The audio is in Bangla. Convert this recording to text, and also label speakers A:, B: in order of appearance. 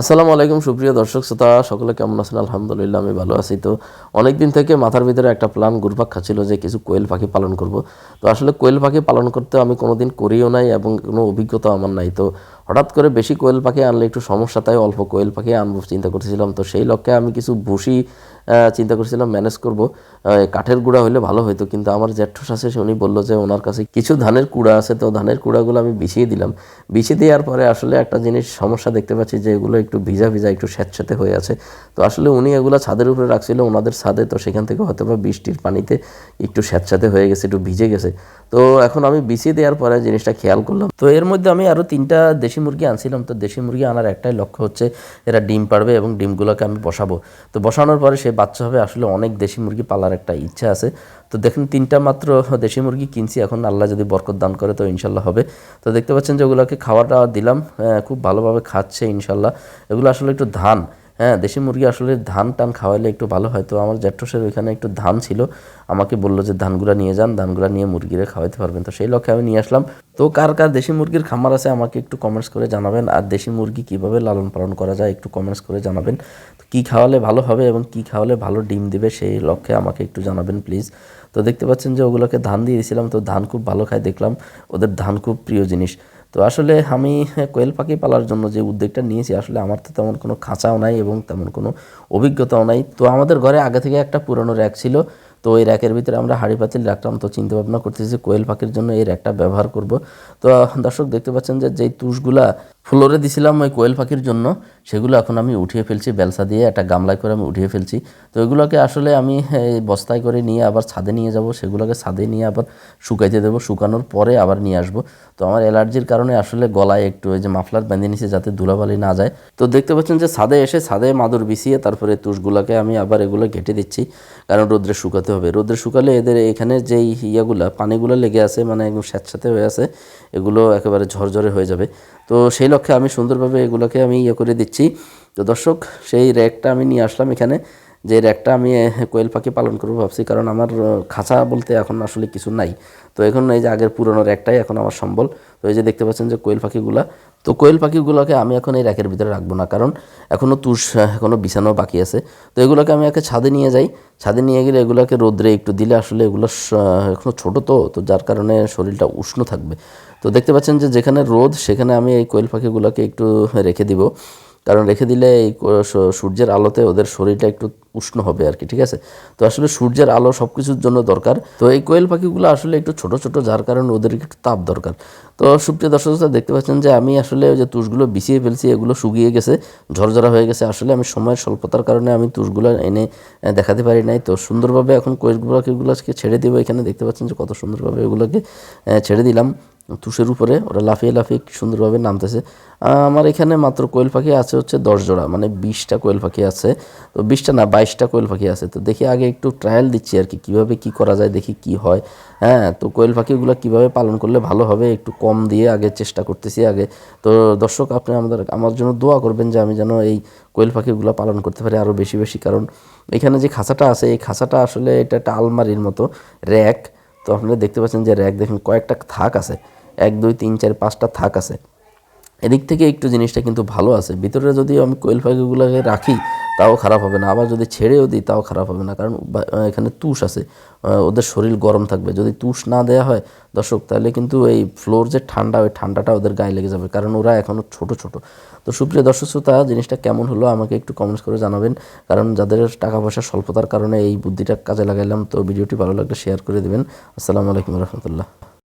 A: আসসালামু আলাইকুম, সুপ্রিয় দর্শক শ্রোতা, সকলে কেমন আছেন? আলহামদুলিল্লাহ, আমি ভালো আছি। তো অনেক দিন থেকে মাথার ভিতরে একটা প্ল্যান ঘুরপাক ছিল যে কিছু কোয়েল পাখি পালন করব। তো আসলে কোয়েল পাখি পালন করতে আমি কোনোদিন করিও নাই এবং কোনো অভিজ্ঞতা আমার নাই। তো হঠাৎ করে বেশি কোয়েল পাখি আনলে একটু সমস্যা, তাই অল্প কোয়েল পাখি আনব চিন্তা করতেছিলাম তো সেই লক্ষ্যে আমি কিছু ভুসি চিন্তা করছিলাম ম্যানেজ করব। কাঠের গুঁড়া হলে ভালো হতো কিন্তু আমার জ্যাঠস আছে সে উনি বলল যে ওনার কাছে কিছু ধানের কুড়া আছে, তো ধানের কুড়াগুলো আমি বিছিয়ে দিলাম। বিছিয়ে দেওয়ার পরে আসলে একটা জিনিস সমস্যা দেখতে পাচ্ছি যে এগুলো একটু ভিজা ভিজা, একটু স্যাঁতস্যাঁতে হয়ে আছে। তো আসলে উনি এগুলো ছাদের উপরে রাখছিল, ওনাদের ছাদে, তো সেখান থেকে হয়তো বা বৃষ্টির পানিতে একটু স্যাঁতস্যাঁতে হয়ে গেছে, একটু ভিজে গেছে। তো এখন আমি বিছিয়ে দেওয়ার পরে জিনিসটা খেয়াল করলাম। তো এর মধ্যে আমি আরও তিনটা দেশি মুরগি আনছিলাম, তো দেশি মুরগি আনার একটাই লক্ষ্য হচ্ছে এরা ডিম পারবে এবং ডিমগুলোকে আমি বসাবো। তো বসানোর পরে সে বাচ্চা হবে, আসলে অনেক দেশি মুরগি পালার একটা ইচ্ছা আছে। তো দেখেন, তিনটা মাত্র দেশি মুরগি কিনছি, এখন আল্লাহ যদি বরকত দান করে তো ইনশাল্লাহ হবে। তো দেখতে পাচ্ছেন যে ওগুলোকে খাওয়াটা দিলাম খুব ভালোভাবে খাচ্ছে ইনশাল্লাহ। এগুলো আসলে একটু ধান হ্যাঁ দেশি মুরগি আসলে ধান টান খাওয়াইলে একটু ভালো হয়। তো আমার জ্যাঠসের ওইখানে একটু ধান ছিল। আমাকে বলল যে ধানগুলা নিয়ে যান ধানগুলো নিয়ে মুরগিরে খাওয়াতে পারবেন। তো সেই লক্ষ্যে আমি নিয়ে আসলাম। তো কার কার দেশি মুরগির খামার আছে আমাকে একটু কমেন্টস করে জানাবেন। আর দেশি মুরগি কীভাবে লালন পালন করা যায় একটু কমেন্টস করে জানাবেন। কী খাওয়ালে ভালো হবে এবং কী খাওয়ালে ভালো ডিম দিবে সেই লক্ষ্যে আমাকে একটু জানাবেন প্লিজ তো দেখতে পাচ্ছেন যে ওগুলোকে ধান দিয়ে দিয়েছিলাম। তো ধান খুব ভালো খায়, দেখলাম। ওদের ধান খুব প্রিয় জিনিস। তো আসলে আমি কোয়েল পাখি পালার জন্য যে উদ্যোগটা নিয়েছি, আসলে আমার তো তেমন কোনো খাঁচাও নাই এবং তেমন কোনো অভিজ্ঞতাও নাই। তো আমাদের ঘরে আগে থেকে একটা পুরনো র্যাক ছিল, তো এই র্যাকের ভিতরে আমরা হাড়ি পাতিল রাখলাম তো চিন্তা ভাবনা করতেছি কোয়েল পাখির জন্য এই র্যাকটা ব্যবহার করব। তো দর্শক দেখতে পাচ্ছেন যে, যেই তুষগুলা ফ্লোরে দিছিলাম ওই কোয়েল পাখির জন্য, সেগুলো এখন আমি উঠিয়ে ফেলছি, বেলসা দিয়ে একটা গামলায় করে আমি উঠিয়ে ফেলছি। তো এগুলোকে আসলে আমি বস্তায় করে নিয়ে আবার ছাদে নিয়ে যাব, সেগুলোকে ছাদে নিয়ে আবার শুকাইতে দেবো, শুকানোর পরে আবার নিয়ে আসব। তো আমার অ্যালার্জির কারণে আসলে গলায় একটু ওই যে মাফলার বেঁধে নিছে যাতে ধুলাবালি না যায়। তো দেখতে পাচ্ছেন যে ছাদে এসে ছাদে মাদুর বিছিয়ে তারপরে তুষগুলোকে আমি আবার এগুলো ঘেটে দিচ্ছি, কারণ রোদ্রে শুকাতে হবে। রোদ্রে শুকালে এদের এখানে যেই ইয়াগুলা, পানিগুলো লেগে আছে মানে একদম স্যাঁতস্যাঁতে হয়ে আছে, এগুলো একেবারে ঝরঝরে হয়ে যাবে। তো সেই লক্ষ্যে আমি সুন্দরভাবে এগুলোকে আমি ইয়ে করে দিচ্ছি। তো দর্শক, সেই র্যাকটা আমি নিয়ে আসলাম এখানে। যে র্যাকটা আমি কোয়েল পাখি পালন করব ভাবছি, কারণ আমার খাঁচা বলতে এখন আসলে কিছু নাই। তো এখন এই যে আগের পুরনো র্যাকটাই এখন আমার সম্বল। তো এই যে দেখতে পাচ্ছেন যে কোয়েল পাখিগুলা। তো কোয়েল পাখিগুলোকে আমি এখন এই র্যাকের ভিতরে রাখব না, কারণ এখনও তুষ এখনও বিছানো বাকি আছে। তো এগুলোকে আমি একে ছাদে নিয়ে যাই। ছাদে নিয়ে গেলে এগুলোকে রোদ্রে একটু দিলে আসলে এগুলো এখনও ছোটো তো তো যার কারণে শরীরটা উষ্ণ থাকবে। তো দেখতে পাচ্ছেন যে যেখানে রোদ, সেখানে আমি এই কোয়েল পাখিগুলোকে একটু রেখে দিব। কারণ রেখে দিলে এই সূর্যের আলোতে ওদের শরীরটা একটু উষ্ণ হবে আর কি, ঠিক আছে? তো আসলে সূর্যের আলো সব কিছুর জন্য দরকার। তো এই কোয়েল পাখিগুলো আসলে একটু ছোট ছোট, যার কারণে ওদের একটু তাপ দরকার। তো সুপ্রিয় দর্শক দেখতে পাচ্ছেন যে আমি আসলে ওই যে তুষগুলো বিছিয়ে ফেলছি, এগুলো শুকিয়ে গেছে, ঝরঝরা হয়ে গেছে। আসলে আমি সময়ের স্বল্পতার কারণে আমি তুষগুলো এনে দেখাতে পারি নাই। তো সুন্দরভাবে এখন কোয়েল পাখিগুলোকে ছেড়ে দেবো এখানে। দেখতে পাচ্ছেন যে কত সুন্দরভাবে এগুলোকে ছেড়ে দিলাম। তুষের উপরে, ওরা লাফিয়ে লাফিয়ে সুন্দরভাবে নামতেছে। আমার এখানে মাত্র কোয়েল পাখি আছে হচ্ছে দশ জোড়া মানে বিশটা কোয়েল পাখি আছে। তো বিশটা না, বাইশটা কোয়েল পাখি আছে। তো দেখি আগে একটু ট্রায়াল দিচ্ছি আর কি, কীভাবে কী করা যায়, দেখি কি হয়। হ্যাঁ তো কোয়েল পাখিগুলো কীভাবে পালন করলে ভালো হবে, একটু কম দিয়ে আগে চেষ্টা করতেছি আগে। তো দর্শক, আপনি আমাদের, আমার জন্য দোয়া করবেন যে আমি যেন এই কোয়েল পাখিগুলো পালন করতে পারি আরও বেশি বেশি। কারণ এখানে যে খাঁচাটা আছে, এই খাঁচাটা আসলে এটা একটা আলমারির মতো, র্যাক। তো আপনারা দেখতে পাচ্ছেন যে র্যাক দেখেন কয়েকটা থাক আছে। এক, দুই, তিন, চার, পাঁচটা থাক আছে। এদিক থেকে একটু জিনিসটা কিন্তু ভালো আছে। ভিতরে যদি আমি কোয়েল পাখিগুলোকে রাখি তাও খারাপ হবে না। আবার যদি ছেড়েও দিই, তাও খারাপ হবে না। কারণ এখানে তুষ আছে। ওদের শরীর গরম থাকবে। যদি তুষ না দেওয়া হয়, দর্শক, তাহলে কিন্তু এই ফ্লোর যে ঠান্ডা, ওই ঠান্ডাটা ওদের গায়ে লেগে যাবে। কারণ ওরা এখনও ছোট ছোট। তো সুপ্রিয় দর্শক, শ্রোতা, জিনিসটা কেমন হলো আমাকে একটু কমেন্টস করে জানাবেন। কারণ যাদের টাকা পয়সার স্বল্পতার কারণে এই বুদ্ধিটা কাজে লাগাইলাম, তো ভিডিওটি ভালো লাগলে শেয়ার করে দেবেন। আসসালামু আলাইকুম রহমতুল্লাহ।